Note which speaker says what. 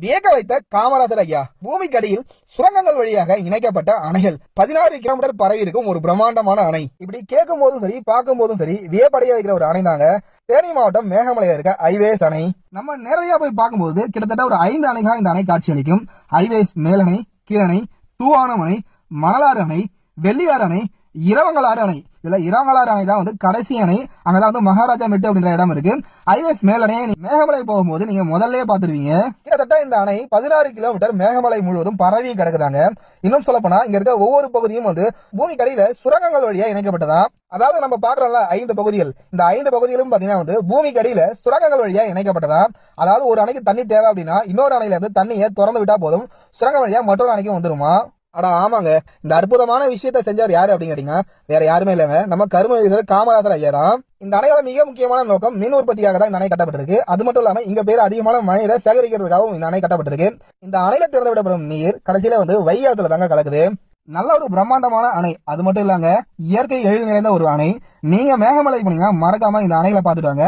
Speaker 1: வியக்க வைத்த காமராஜர் ஐயா. பூமிக்கடியில் சுரங்கங்கள் வழியாக இணைக்கப்பட்ட அணைகள். பதினாறு கிலோமீட்டர் பரவி இருக்கும் ஒரு பிரம்மாண்டமான அணை. இப்படி கேட்கும் போதும் சரி பார்க்கும் போதும் சரி வியப்படைய வைக்கிற ஒரு அணை தாங்க தேனி மாவட்டம் மேகமலையில் இருக்க ஐவேஸ் அணை. நம்ம நேரடியா போய் பார்க்கும்போது கிட்டத்தட்ட ஒரு ஐந்து அணைகளாக இந்த அணை காட்சியளிக்கும். ஐவேஸ் மேலணை கீழணை தூவானம் அணை மணலாறு அணை வெள்ளியாறு அணை இரவங்களாறு அணை. இதுல இரவங்களாறு அணை தான் வந்து கடைசி அணை. அங்கதான் வந்து மகாராஜா மெட்டு அப்படின்ற இடம் இருக்கு. ஐவேஸ் மேலணை மேகமலை போகும்போது நீங்க முதல்ல பாத்துருவீங்க கிட்டத்தட்ட இந்த அணை பதினாறு கிலோமீட்டர் மேகமலை முழுவதும் பரவி கிடக்குதாங்க. இன்னும் சொல்ல போனா இங்க இருக்க ஒவ்வொரு பகுதியும் வந்து பூமி கடையில சுரங்கங்கள் வழியா இணைக்கப்பட்டதான் அதாவது நம்ம பாக்குறோம்ல ஐந்து பகுதிகள். இந்த ஐந்து பகுதிகளும் பாத்தீங்கன்னா வந்து பூமி கடையில சுரங்கங்கள் வழியா இணைக்கப்பட்டதான் அதாவது ஒரு அணைக்கு தண்ணி தேவை அப்படின்னா இன்னொரு அணையில இருந்து தண்ணியை திறந்து விட்டா போதும். சுரங்கம் வழியா மற்றொரு அணைக்கு வந்துருமா? அடா ஆமாங்க. இந்த அற்புதமான விஷயத்த செஞ்சார் யாரு அப்படின்னு கேட்டீங்கன்னா வேற யாருமே இல்லைங்க. நம்ம கரும வீரர் காமராசர் ஐயா தான். இந்த அணையோட மிக முக்கியமான நோக்கம் மின் உற்பத்தியாக தான் இந்த அணை கட்டப்பட்டிருக்கு. அது மட்டும் இல்லாம இங்க பேர் அதிகமான மழையை சேகரிக்கிறதுக்காகவும் இந்த அணை கட்டப்பட்டிருக்கு. இந்த அணையில திறந்து விடப்படும் நீர் கடைசியில வந்து வையாத்துல தாங்க கலக்குது. நல்ல ஒரு பிரம்மாண்டமான அணை. அது மட்டும் இல்லாங்க இயற்கை எழில் நிறைந்த ஒரு அணை. நீங்க மேகமலை போனீங்கன்னா மறக்காம இந்த அணைகளை பார்த்துட்டு வாங்க.